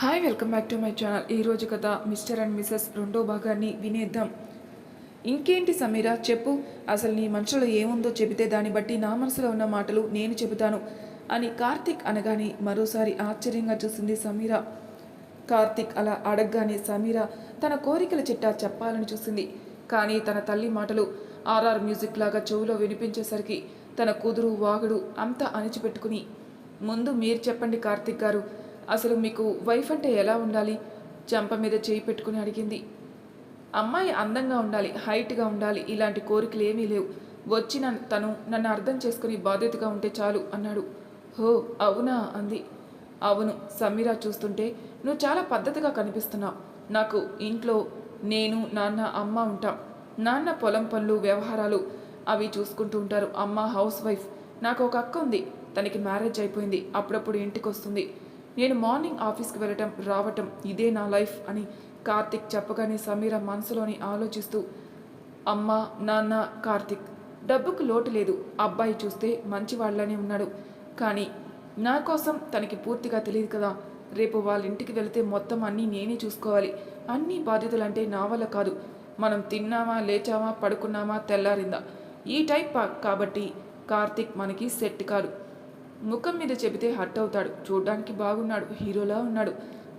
Hi welcome back to my channel ఈరోజు కథ mister and Mrs రెండో భాగాన్ని వినేద్దాం. ఇంకేంటి సమీరా చెప్పు. అసలు నీ మనసులో ఏముందో చెబితే దాన్ని బట్టి నా మనసులో ఉన్న మాటలు నేను చెబుతాను అని కార్తిక్ అనగానే మరోసారి ఆశ్చర్యంగా చూసింది సమీరా. కార్తిక్ అలా అడగగానే సమీరా తన కోరికల చిట్టా చెప్పాలని చూసింది. కానీ తన తల్లి మాటలు ఆర్ఆర్ మ్యూజిక్ లాగా చెవులో వినిపించేసరికి తన కుదురు వాగుడు అంతా అణిచిపెట్టుకుని ముందు మీరు చెప్పండి కార్తిక్ గారు అసలు మీకు వైఫ్ అంటే ఎలా ఉండాలి? చంప మీద చేయి పెట్టుకుని అడిగింది. అమ్మాయి అందంగా ఉండాలి హైట్గా ఉండాలి ఇలాంటి కోరికలు ఏమీ లేవు. వచ్చిన తను నన్ను అర్థం చేసుకుని బాధ్యతగా ఉంటే చాలు అన్నాడు. హో అవునా? అంది. అవును సమీరా చూస్తుంటే నువ్వు చాలా పద్ధతిగా కనిపిస్తున్నావు. నాకు ఇంట్లో నేను నాన్న అమ్మ ఉంటాం. నాన్న పొలం పనులు వ్యవహారాలు అవి చూసుకుంటూ ఉంటారు. అమ్మ హౌస్ వైఫ్. నాకు ఒక అక్క ఉంది. తనకి మ్యారేజ్ అయిపోయింది. అప్పుడప్పుడు ఇంటికి వస్తుంది నేను మార్నింగ్ ఆఫీస్కి వెళ్ళటం రావటం ఇదే నా లైఫ్ అని కార్తిక్ చెప్పగానే సమీర మనసులోని ఆలోచిస్తూ అమ్మ నాన్న కార్తిక్ డబ్బుకు లోటు లేదు. అబ్బాయి చూస్తే మంచి వాళ్ళనే ఉన్నాడు. కానీ నా కోసం తనకి పూర్తిగా తెలియదు కదా. రేపు వాళ్ళ ఇంటికి వెళితే మొత్తం అన్నీ నేనే చూసుకోవాలి. అన్ని బాధ్యతలు అంటే నా వల్ల కాదు. మనం తిన్నామా లేచామా పడుకున్నామా తెల్లారిందా. ఈ టైప్ కాబట్టి కార్తిక్ మనకి సెట్ కాదు. ముఖం మీద చెబితే హర్ట్ అవుతాడు. చూడ్డానికి బాగున్నాడు. హీరోలా ఉన్నాడు.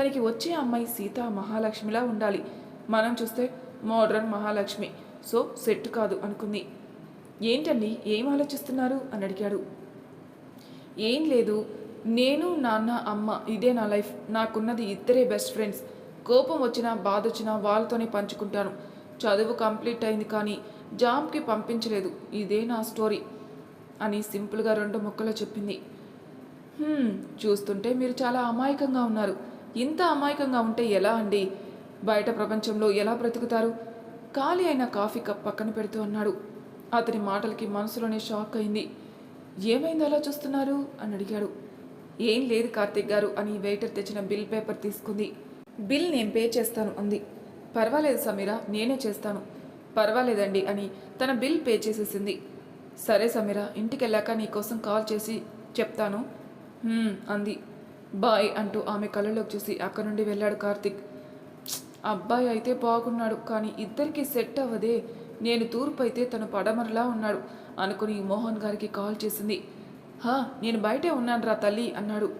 తనకి వచ్చే అమ్మాయి సీత మహాలక్ష్మిలా ఉండాలి. మనం చూస్తే మోడ్రన్ మహాలక్ష్మి. సో సెట్ కాదు అనుకుంది. ఏంటండి? ఏం ఆలోచిస్తున్నారు? అని అడిగాడు. ఏం లేదు. నేను నాన్న అమ్మ ఇదే నా లైఫ్. నాకున్నది ఇద్దరే బెస్ట్ ఫ్రెండ్స్. కోపం వచ్చినా బాధ వచ్చినా వాళ్ళతోనే పంచుకుంటాను. చదువు కంప్లీట్ అయింది కానీ జాబ్కి పంపించలేదు. ఇదే నా స్టోరీ. అని సింపుల్గా రెండు ముక్కలు చెప్పింది. చూస్తుంటే మీరు చాలా అమాయకంగా ఉన్నారు. ఇంత అమాయకంగా ఉంటే ఎలా అండి? బయట ప్రపంచంలో ఎలా బ్రతుకుతారు? ఖాళీ అయిన కాఫీ కప్ పక్కన పెడుతూ అన్నాడు. అతని మాటలకి మనసులోనే షాక్ అయింది. ఏమైంది అలా చూస్తున్నారు? అని అడిగాడు. ఏం లేదు కార్తిక్ గారు అని వెయిటర్ తెచ్చిన బిల్ పేపర్ తీసుకుంది. బిల్ నేను పే చేస్తాను అంది. పర్వాలేదు సమీరా నేనే చేస్తాను. పర్వాలేదండి అని తన బిల్ పే చేసేసింది. సరే సమీర ఇంటికి వెళ్ళాక నీకోసం కాల్ చేసి చెప్తాను. అంది. బాయ్ అంటూ ఆమె కళ్ళలోకి చూసి అక్కడి నుండి వెళ్ళాడు కార్తిక్. అబ్బాయి అయితే బాగున్నాడు కానీ ఇద్దరికి సెట్ అవ్వదే. నేను తూర్పు అయితే తను పడమరలా ఉన్నాడు అనుకుని మోహన్ గారికి కాల్ చేసింది. హా నేను బయటే ఉన్నాను రా తల్లి అన్నాడు.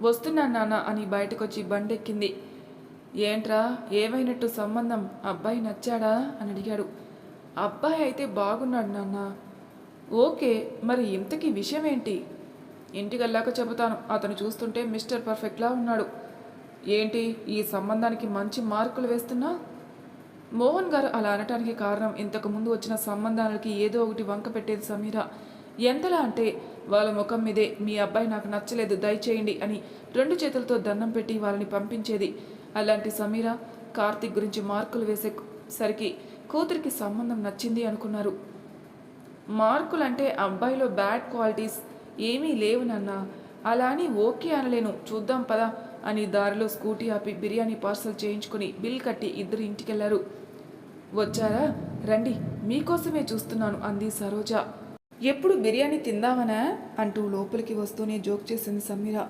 వస్తున్నాను నాన్న అని బయటకొచ్చి బండెక్కింది. ఏంట్రా ఏమైనట్టు సంబంధం? అబ్బాయి నచ్చాడా? అని అడిగాడు. అబ్బాయి అయితే బాగున్నాడు నాన్న. ఓకే మరి ఇంతకీ విషయం ఏంటి ఇంటికి వెళ్ళాక చెబుతాను. అతను చూస్తుంటే మిస్టర్ పర్ఫెక్ట్లా ఉన్నాడు. ఏంటి ఈ సంబంధానికి మంచి మార్కులు వేస్తున్నా? మోహన్ గారు అలా అనటానికి కారణం ఇంతకు ముందు వచ్చిన సంబంధాలకి ఏదో ఒకటి వంక పెట్టేది సమీర. ఎంతలా అంటే వాళ్ళ ముఖం మీదే మీ అబ్బాయి నాకు నచ్చలేదు దయచేయండి అని రెండు చేతులతో దండం పెట్టి వాళ్ళని పంపించేది. అలాంటి సమీర కార్తీక్ గురించి మార్కులు వేసే సరికి కూతురికి సంబంధం నచ్చింది అనుకున్నారు. మార్కులంటే అబ్బాయిలో బ్యాడ్ క్వాలిటీస్ ఏమీ లేవు నాన్న. అలా అని ఓకే అనలేను. చూద్దాం పదా అని దారిలో స్కూటీ ఆపి బిర్యానీ పార్సల్ చేయించుకుని బిల్ కట్టి ఇద్దరు ఇంటికెళ్ళారు. వచ్చారా? రండి. మీకోసమే చూస్తున్నాను అంది సరోజ. ఎప్పుడు బిర్యానీ తిందామనా? అంటూ లోపలికి వస్తూనే జోక్ చేసింది సమీర.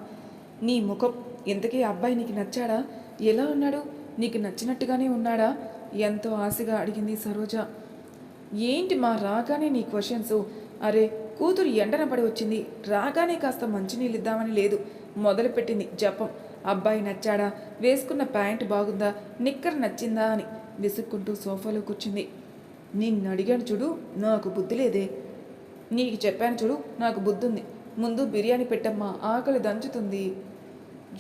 నీ ముఖం ఇంతకీ అబ్బాయి నీకు నచ్చాడా? ఎలా ఉన్నాడు? నీకు నచ్చినట్టుగానే ఉన్నాడా? ఎంతో ఆశగా అడిగింది సరోజ. ఏంటి మా రాగానే నీ క్వశ్చన్స్ అరే కూతురు ఎండన పడి వచ్చింది. రాగానే కాస్త మంచినీళ్ళు ఇద్దామని లేదు. మొదలుపెట్టింది జపం. అబ్బాయి నచ్చాడా? వేసుకున్న ప్యాంట్ బాగుందా? నిక్కర్ నచ్చిందా అని విసుక్కుంటూ సోఫాలో కూర్చుంది. నిన్ను అడిగాను చూడు నాకు బుద్ధి లేదే. నీకు చెప్పాను చూడు నాకు బుద్ధి ఉంది ముందు బిర్యానీ పెట్టమ్మా ఆకలి దంచుతుంది.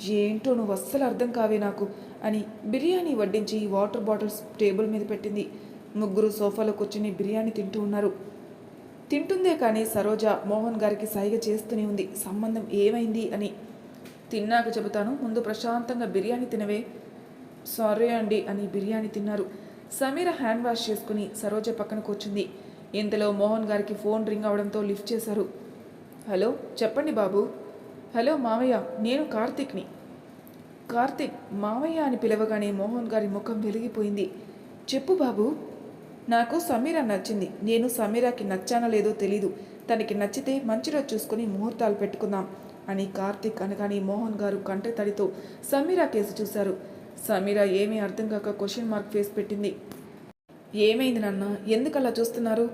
ఏంటో నువ్వు అస్సలు అర్థం కావే నాకు అని బిర్యానీ వడ్డించి వాటర్ బాటిల్స్ టేబుల్ మీద పెట్టింది. ముగ్గురు సోఫాలో కూర్చుని బిర్యానీ తింటూ ఉన్నారు. తింటుందే కానీ సరోజ మోహన్ గారికి సైగ చేస్తూనే ఉంది. సంబంధం ఏమైంది అని. తిన్నాక చెబుతాను ముందు ప్రశాంతంగా బిర్యానీ తినవే. సారీ అండి అని బిర్యానీ తిన్నారు. సమీర హ్యాండ్ వాష్ చేసుకుని సరోజ పక్కన కూర్చుంది. ఇంతలో మోహన్ గారికి ఫోన్ రింగ్ అవడంతో లిఫ్ట్ చేశారు. హలో చెప్పండి బాబు. హలో మావయ్య నేను కార్తిక్ని. కార్తిక్ మావయ్య అని పిలవగానే మోహన్ గారి ముఖం వెలిగిపోయింది. చెప్పు బాబు. నాకు సమీర నచ్చింది. నేను సమీరాకి నచ్చానో లేదో తెలీదు. తనకి నచ్చితే మంచి రోజు చూసుకుని ముహూర్తాలు పెట్టుకుందాం అని కార్తీక్ అనగానే మోహన్ గారు కంట తడితో సమీరా కేసు చూశారు. సమీరా ఏమీ అర్థం కాక క్వశ్చన్ మార్క్ ఫేస్ పెట్టింది. ఏమైంది నాన్న? ఎందుకు అలా చూస్తున్నారు?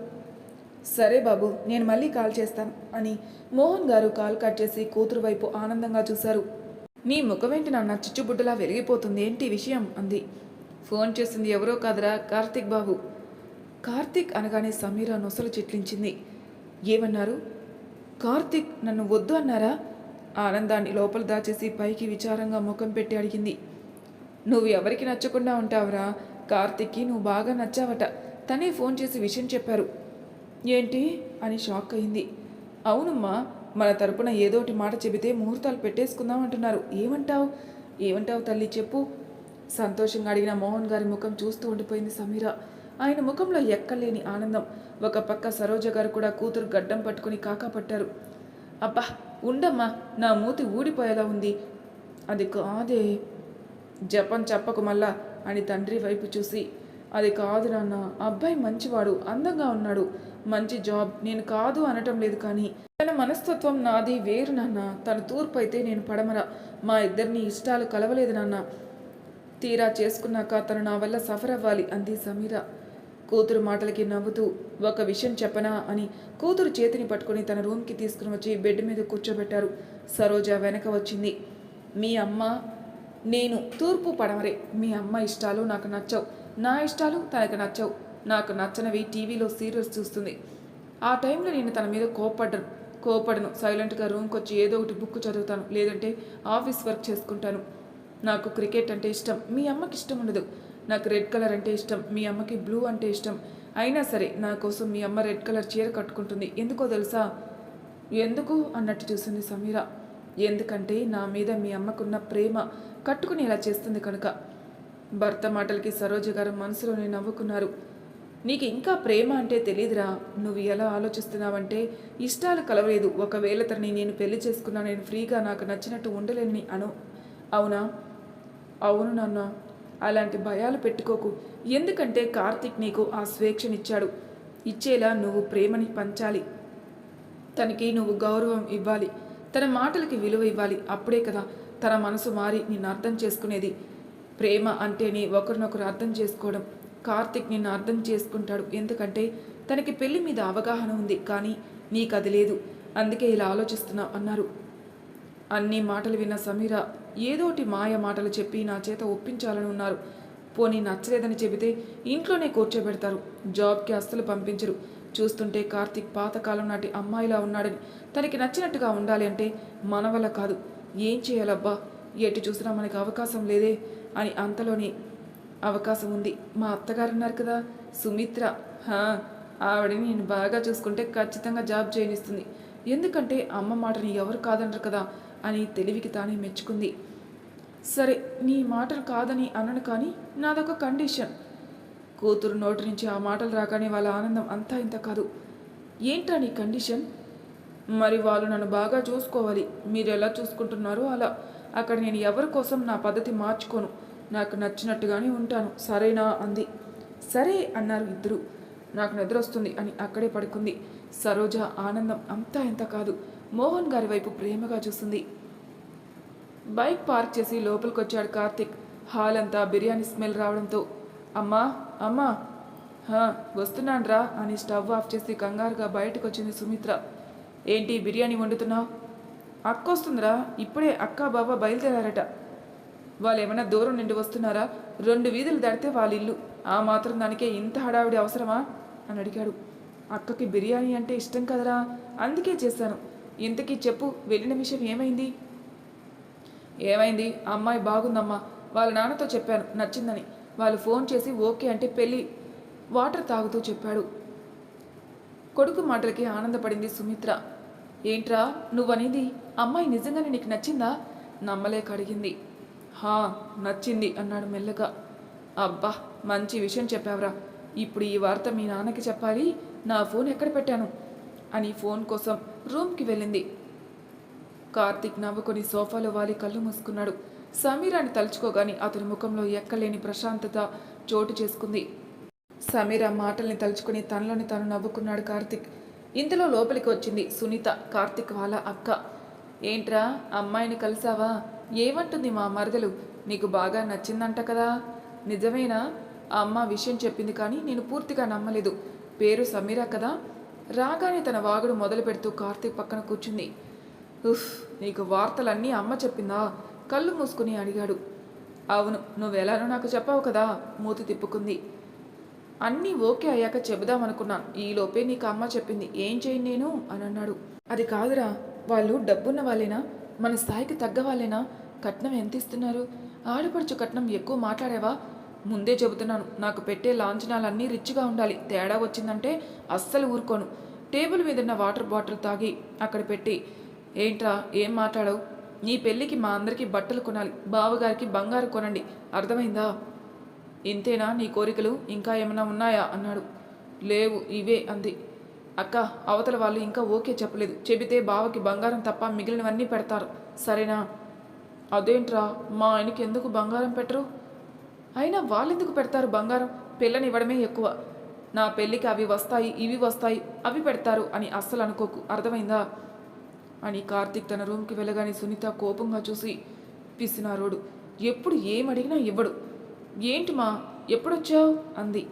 సరే బాబు నేను మళ్ళీ కాల్ చేస్తాను అని మోహన్ గారు కాల్ కట్ చేసి కూతురు వైపు ఆనందంగా చూశారు. నీ ముఖమేంటి నాన్న? చిచ్చుబుడ్డలా వెలిగిపోతుంది ఏంటి విషయం? అంది. ఫోన్ చేసింది ఎవరో కాదురా కార్తీక్ బాబు. కార్తీక్ అనగానే సమీర నొసలు చిట్లించింది. ఏమన్నారు? కార్తీక్ నన్ను వద్దు అన్నారా? ఆనందాన్ని లోపల దాచేసి పైకి విచారంగా ముఖం పెట్టి అడిగింది. నువ్వు ఎవరికి నచ్చకుండా ఉంటావురా? కార్తిక్కి నువ్వు బాగా నచ్చావట. తనే ఫోన్ చేసి విషయం చెప్పారు. ఏంటి? అని షాక్ అయింది. అవునమ్మా మన తరపున ఏదోటి మాట చెబితే ముహూర్తాలు పెట్టేసుకుందాం అంటున్నారు. ఏమంటావు? ఏమంటావు తల్లి చెప్పు. సంతోషంగా అడిగిన మోహన్ గారి ముఖం చూస్తూ ఉండిపోయింది సమీర. ఆయన ముఖంలో ఎక్కలేని ఆనందం. ఒక పక్క సరోజ గారు కూడా కూతురు గడ్డం పట్టుకుని కాకాపట్టారు అబ్బా ఉండమ్మా నా మూతి ఊడిపోయేలా ఉంది. అది కాదే. జపం చెప్పకు మళ్ళా అని తండ్రి వైపు చూసి అది కాదు నాన్న అబ్బాయి మంచివాడు అందంగా ఉన్నాడు. మంచి జాబ్ నేను కాదు అనటం లేదు కానీ తన మనస్తత్వం నాది వేరు నాన్న. తన తూర్పు అయితే నేను పడమరా. మా ఇద్దరిని ఇష్టాలు కలవలేదు నాన్న. తీరా చేసుకున్నాక తను నా వల్ల సఫర్ అవ్వాలి అంది సమీరా. కూతురు మాటలకి నవ్వుతూ ఒక విషయం చెప్పనా? అని కూతురు చేతిని పట్టుకొని తన రూమ్కి తీసుకుని వచ్చి బెడ్ మీద కూర్చోబెట్టారు. సరోజ వెనక వచ్చింది. మీ అమ్మ నేను తూర్పు పడమరే. మీ అమ్మ ఇష్టాలు నాకు నచ్చవు. నా ఇష్టాలు తనకు నచ్చవు. నాకు నచ్చనివి టీవీలో సీరియల్స్ చూస్తుంది. ఆ టైంలో నేను తన మీద కోపడ్డను కోపడను సైలెంట్గా రూమ్కి వచ్చి ఏదో ఒకటి బుక్ చదువుతాను. లేదంటే ఆఫీస్ వర్క్ చేసుకుంటాను. నాకు క్రికెట్ అంటే ఇష్టం. మీ అమ్మకి ఇష్టం ఉండదు. నాకు రెడ్ కలర్ అంటే ఇష్టం మీ అమ్మకి బ్లూ అంటే ఇష్టం. అయినా సరే నా కోసం మీ అమ్మ రెడ్ కలర్ చీర కట్టుకుంటుంది. ఎందుకో తెలుసా? ఎందుకు? అన్నట్టు చూసింది సమీర. ఎందుకంటే నా మీద మీ అమ్మకున్న ప్రేమ కట్టుకుని ఇలా చేస్తుంది కనుక. భర్త మాటలకి సరోజ గారు మనసులోనే నవ్వుకున్నారు. నీకు ఇంకా ప్రేమ అంటే తెలియదురా నువ్వు ఎలా ఆలోచిస్తున్నావంటే ఇష్టాలు కలవలేదు. ఒకవేళ తనని నేను పెళ్ళి చేసుకున్నా నేను ఫ్రీగా నాకు నచ్చినట్టు ఉండలేని అను. అవునా? అవును నాన్న. అలాంటి భయాలు పెట్టుకోకు. ఎందుకంటే కార్తీక్ నీకు ఆ స్వేచ్ఛనిచ్చాడు. ఇచ్చేలా నువ్వు ప్రేమని పంచాలి. తనకి నువ్వు గౌరవం ఇవ్వాలి. తన మాటలకి విలువ ఇవ్వాలి. అప్పుడే కదా తన మనసు మారి నిన్ను అర్థం చేసుకునేది. ప్రేమ అంటేనే ఒకరినొకరు అర్థం చేసుకోవడం. కార్తిక్ నిన్ను అర్థం చేసుకుంటాడు. ఎందుకంటే తనకి పెళ్ళి మీద అవగాహన ఉంది. కానీ నీకు అది లేదు. అందుకే ఇలా ఆలోచిస్తున్నావు అన్నారు. అన్ని మాటలు విన్న సమీర ఏదోటి మాయ మాటలు చెప్పి నా చేత ఒప్పించాలని ఉన్నారు. పోనీ నచ్చలేదని చెబితే ఇంట్లోనే కూర్చోబెడతారు. జాబ్కి అస్సలు పంపించరు. చూస్తుంటే కార్తీక్ పాతకాలం నాటి అమ్మాయిలా ఉన్నాడని తనకి నచ్చినట్టుగా ఉండాలి అంటే మన వల్ల కాదు. ఏం చేయాలబ్బా? ఎటు చూసినా మనకి అవకాశం లేదే అని అంతలోని అవకాశం ఉంది. మా అత్తగారు ఉన్నారు కదా? సుమిత్ర. హా, ఆవిడని నేను బాగా చూసుకుంటే ఖచ్చితంగా జాబ్ చేయనిస్తుంది. ఎందుకంటే అమ్మ మాటని ఎవరు కాదనరు కదా అని తెలివికి తానే మెచ్చుకుంది. సరే నీ మాటలు కాదని అనను కానీ నాదొక కండిషన్. కూతురు నోటి నుంచి ఆ మాటలు రాగానే వాళ్ళ ఆనందం అంతా ఇంత కాదు. ఏంటా నీ కండిషన్? మరి వాళ్ళు నన్ను బాగా చూసుకోవాలి. మీరు ఎలా చూసుకుంటున్నారో అలా. అక్కడ నేను ఎవరి కోసం నా పద్ధతి మార్చుకోను. నాకు నచ్చినట్టుగానే ఉంటాను. సరేనా? అంది. సరే అన్నారు ఇద్దరు. నాకు నిద్ర వస్తుంది అని అక్కడే పడుకుంది. సరోజ ఆనందం అంతా ఇంత కాదు. మోహన్ గారి వైపు ప్రేమగా చూస్తుంది బైక్ పార్క్ చేసి లోపలికి వచ్చాడు కార్తిక్. హాల్ అంతా బిర్యానీ స్మెల్ రావడంతో అమ్మా అమ్మా. వస్తున్నాన్రా అని స్టవ్ ఆఫ్ చేసి కంగారుగా బయటకు వచ్చింది సుమిత్ర. ఏంటి బిర్యానీ వండుతున్నావు? అక్క వస్తుందిరా ఇప్పుడే అక్క బాబా బయలుదేరారట. వాళ్ళు ఏమైనా దూరం నుండి వస్తున్నారా? రెండు వీధులు దాటితే వాళ్ళ ఇల్లు ఆ మాత్రం దానికే ఇంత హడావిడి అవసరమా? అని అడిగాడు. అక్కకి బిర్యానీ అంటే ఇష్టం కదరా? అందుకే చేశాను. ఇంతకీ చెప్పు వెళ్ళిన విషయం ఏమైంది? ఏమైంది? అమ్మాయి బాగుందమ్మా. వాళ్ళ నాన్నతో చెప్పాను నచ్చిందని. వాళ్ళు ఫోన్ చేసి ఓకే అంటే పెళ్ళి వాటర్ తాగుతూ చెప్పాడు. కొడుకు మాటలకి ఆనందపడింది సుమిత్ర. ఏంట్రా నువ్వనేది? అమ్మాయి నిజంగానే నీకు నచ్చిందా? నమ్మలేక అడిగింది. హా నచ్చింది అన్నాడు మెల్లగా. అబ్బా మంచి విషయం చెప్పావురా. ఇప్పుడు ఈ వార్త మీ నాన్నకి చెప్పాలి నా ఫోన్ ఎక్కడ పెట్టాను? అని ఫోన్ కోసం రూమ్కి వెళ్ళింది. కార్తిక్ నవ్వుకొని సోఫాలో వాలి కళ్ళు మూసుకున్నాడు. సమీరాని తలుచుకోగాని అతని ముఖంలో ఎక్కలేని ప్రశాంతత చోటు చేసుకుంది. సమీర మాటల్ని తలుచుకుని తనలోని తను నవ్వుకున్నాడు కార్తిక్. ఇంతలో లోపలికి వచ్చింది సునీత కార్తిక్ వాళ్ళ అక్క. ఏంట్రా అమ్మాయిని కలిసావా? ఏమంటుంది మా మరదలు? నీకు బాగా నచ్చిందంట కదా. నిజమేనా? ఆ అమ్మ విషయం చెప్పింది కానీ నేను పూర్తిగా నమ్మలేదు. పేరు సమీరా కదా? రాగానే తన వాగుడు మొదలు పెడుతూ కార్తీక్ పక్కన కూర్చుంది. ఉఫ్ నీకు వార్తలన్నీ అమ్మ చెప్పిందా? కళ్ళు మూసుకుని అడిగాడు. అవును నువ్వెలానో నాకు చెప్పావు కదా మూతి తిప్పుకుంది. అన్నీ ఓకే అయ్యాక చెబుదామనుకున్నాను. ఈలోపే నీకు అమ్మ చెప్పింది. ఏం చేయను నేను? అని అన్నాడు. అది కాదురా వాళ్ళు డబ్బున్న వాళ్ళేనా? మన స్థాయికి తగ్గ వాళ్ళేనా కట్నం ఎంత ఇస్తున్నారు? ఆడపడుచు కట్నం ఎక్కువ మాట్లాడావా? ముందే చెబుతున్నాను నాకు పెట్టే లాంఛనాలన్నీ రిచ్గా ఉండాలి. తేడా వచ్చిందంటే అస్సలు ఊరుకోను. టేబుల్ మీద ఉన్న వాటర్ బాటిల్ తాగి అక్కడ పెట్టి ఏంట్రా ఏం మాట్లాడవు? నీ పెళ్ళికి మా అందరికీ బట్టలు కొనాలి. బావగారికి బంగారు కొనండి. అర్థమైందా? ఇంతేనా నీ కోరికలు? ఇంకా ఏమైనా ఉన్నాయా? అన్నాడు. లేవు ఇవే అంది. అక్క అవతల వాళ్ళు ఇంకా ఓకే చెప్పలేదు. చెబితే బావకి బంగారం తప్ప మిగిలినవన్నీ పెడతారు. సరేనా? అదేంట్రా? మా ఆయనకి ఎందుకు బంగారం పెట్టరు? అయినా వాళ్ళెందుకు పెడతారు బంగారం? పిల్లని ఇవ్వడమే ఎక్కువ. నా పెళ్ళికి అవి వస్తాయి ఇవి వస్తాయి అవి పెడతారు అని అస్సలు అనుకోకు. అర్థమైందా? అని కార్తీక్ తన రూమ్కి వెళ్ళగానే సునీత కోపంగా చూసి పిసినారోడు ఎప్పుడు ఏమడిగినా ఇవ్వడు. ఏంటి మా? ఎప్పుడొచ్చావు? అంది.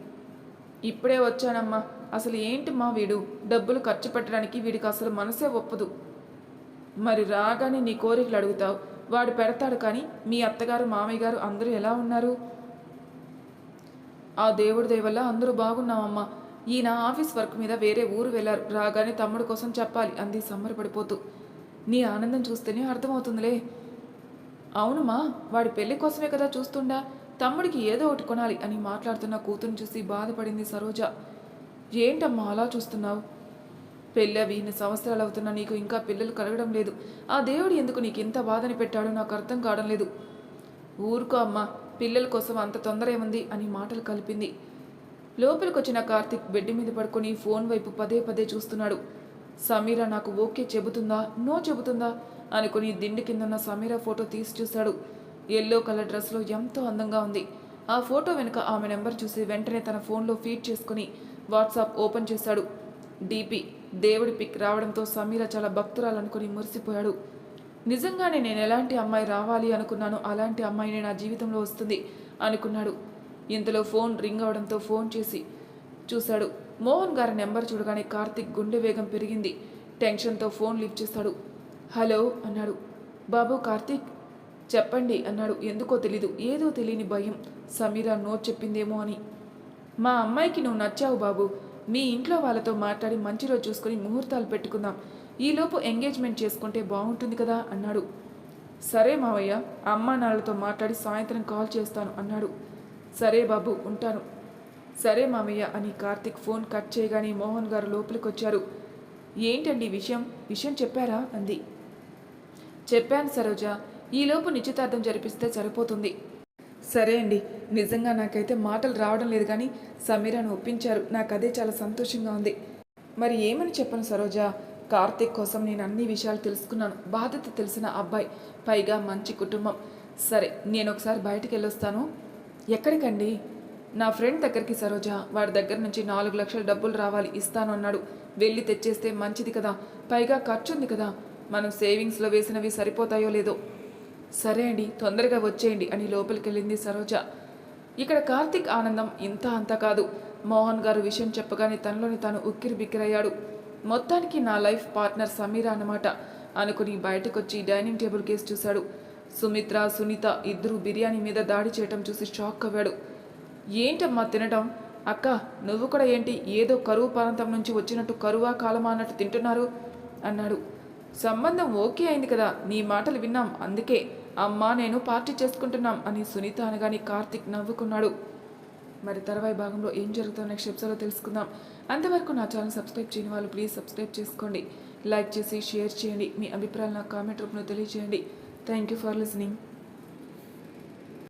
ఇప్పుడే వచ్చానమ్మా. అసలు ఏంటి మా వీడు? డబ్బులు ఖర్చు పెట్టడానికి వీడికి అసలు మనసే ఒప్పదు. మరి రాగానే నీ కోరికలు అడుగుతావు. వాడు పెడతాడు కానీ మీ అత్తగారు మామయ్య గారు అందరూ ఎలా ఉన్నారు? ఆ దేవుడి దయ అందరూ బాగున్నామమ్మా ఈయన ఆఫీస్ వర్క్ మీద వేరే ఊరు వెళ్ళారు. రాగానే తమ్ముడు కోసం చెప్పాలి అంది సంబరపడిపోతూ. నీ ఆనందం చూస్తేనే అర్థమవుతుందిలే. అవునుమా వాడి పెళ్ళి కోసమే కదా చూస్తుండా? తమ్ముడికి ఏదో ఒకటి కొనాలి అని మాట్లాడుతున్న కూతురుని చూసి బాధపడింది సరోజ. ఏంటమ్మా అలా చూస్తున్నావు? పెళ్ళవి ఇన్ని సంవత్సరాలు అవుతున్నా నీకు ఇంకా పిల్లలు కలగడం లేదు. ఆ దేవుడు ఎందుకు నీకు ఇంత బాధని పెట్టాడో నాకు అర్థం కావడం లేదు. ఊరుకో అమ్మ పిల్లల కోసం అంత తొందర ఏముంది అని మాటలు కలిపింది. లోపలికి వచ్చిన కార్తిక్ బెడ్ మీద పడుకొని ఫోన్ వైపు పదే పదే చూస్తున్నాడు. సమీర నాకు ఓకే చెబుతుందా? నో చెబుతుందా? అనుకుని దిండి కిందన్న సమీర ఫోటో తీసి చూశాడు. ఎల్లో కలర్ డ్రెస్లో ఎంతో అందంగా ఉంది. ఆ ఫోటో వెనుక ఆమె నెంబర్ చూసి వెంటనే తన ఫోన్లో ఫీడ్ చేసుకుని వాట్సాప్ ఓపెన్ చేశాడు. డీపీ దేవుడి పిక్ రావడంతో సమీర చాలా భక్తురాలనుకుని మురిసిపోయాడు. నిజంగానే నేను ఎలాంటి అమ్మాయి రావాలి అనుకున్నాను అలాంటి అమ్మాయినే నా జీవితంలో వస్తుంది అనుకున్నాడు. ఇంతలో ఫోన్ రింగ్ అవడంతో ఫోన్ చేసి చూశాడు. మోహన్ గారి నెంబర్ చూడగానే కార్తిక్ గుండె వేగం పెరిగింది. టెన్షన్తో ఫోన్ లిఫ్ట్ చేస్తాడు. హలో అన్నాడు. బాబు కార్తిక్? చెప్పండి అన్నాడు. ఎందుకో తెలీదు. ఏదో తెలియని భయం. సమీరా నో చెప్పిందేమో అని. మా అమ్మాయికి నువ్వు నచ్చావు బాబు. మీ ఇంట్లో వాళ్ళతో మాట్లాడి మంచి రోజు చూసుకొని ముహూర్తాలు పెట్టుకుందాం. ఈలోపు ఎంగేజ్మెంట్ చేసుకుంటే బాగుంటుంది కదా అన్నాడు. సరే మావయ్య అమ్మా నాన్నలతో మాట్లాడి సాయంత్రం కాల్ చేస్తాను అన్నాడు. సరే బాబు ఉంటాను. సరే మామయ్య అని కార్తిక్ ఫోన్ కట్ చేయగానే మోహన్ గారు లోపలికి వచ్చారు ఏంటండి విషయం? విషయం చెప్పారా? అంది. చెప్పాను సరోజ. ఈలోపు నిశ్చితార్థం జరిపిస్తే సరిపోతుంది. సరే అండి. నిజంగా నాకైతే మాటలు రావడం లేదు కానీ సమీరాను ఒప్పించారు. నాకు అదే చాలా సంతోషంగా ఉంది. మరి ఏమని చెప్పను సరోజ? కార్తీక్ కోసం నేను అన్ని విషయాలు తెలుసుకున్నాను. బాధ్యత తెలిసిన అబ్బాయి. పైగా మంచి కుటుంబం. సరే నేను ఒకసారి బయటికి వెళ్ళొస్తాను. ఎక్కడికండి? నా ఫ్రెండ్ దగ్గరికి సరోజ. వాడి దగ్గర నుంచి నాలుగు లక్షల డబ్బులు రావాలి. ఇస్తాను అన్నాడు. వెళ్ళి తెచ్చేస్తే మంచిది కదా. పైగా ఖర్చు ఉంది కదా. మనం సేవింగ్స్లో వేసినవి సరిపోతాయో లేదో. సరే అండి తొందరగా వచ్చేయండి అని లోపలికెళ్ళింది సరోజ. ఇక్కడ కార్తిక్ ఆనందం ఇంత అంత కాదు. మోహన్ గారు విషయం చెప్పగానే తనలోని తాను ఉక్కిరి బిక్కిరయ్యాడు. మొత్తానికి నా లైఫ్ పార్ట్నర్ సమీరా అన్నమాట అనుకుని బయటకొచ్చి డైనింగ్ టేబుల్ కేసు చూశాడు. సుమిత్ర సునీత ఇద్దరు బిర్యానీ మీద దాడి చేయటం చూసి షాక్ అవ్వాడు. ఏంటమ్మా తినటం? అక్క నువ్వు కూడా ఏంటి ఏదో కరువు ప్రాంతం నుంచి వచ్చినట్టు కరువా కాలమా అన్నట్టు తింటున్నారు? అన్నాడు. సంబంధం ఓకే అయింది కదా నీ మాటలు విన్నాం అందుకే. అమ్మా నేను పార్టీ చేసుకుంటున్నాం అని సునీత అనగానే కార్తిక్ నవ్వుకున్నాడు. మరి తర్వాయి భాగంలో ఏం జరుగుతుందో నెక్స్ట్ ఎపిసోడ్లో తెలుసుకుందాం. అంతవరకు నా ఛానల్ సబ్స్క్రైబ్ చేయని వాళ్ళు ప్లీజ్ సబ్స్క్రైబ్ చేసుకోండి. లైక్ చేసి షేర్ చేయండి. మీ అభిప్రాయాలు నాకు కామెంట్ రూపంలో తెలియజేయండి. Thank you for listening.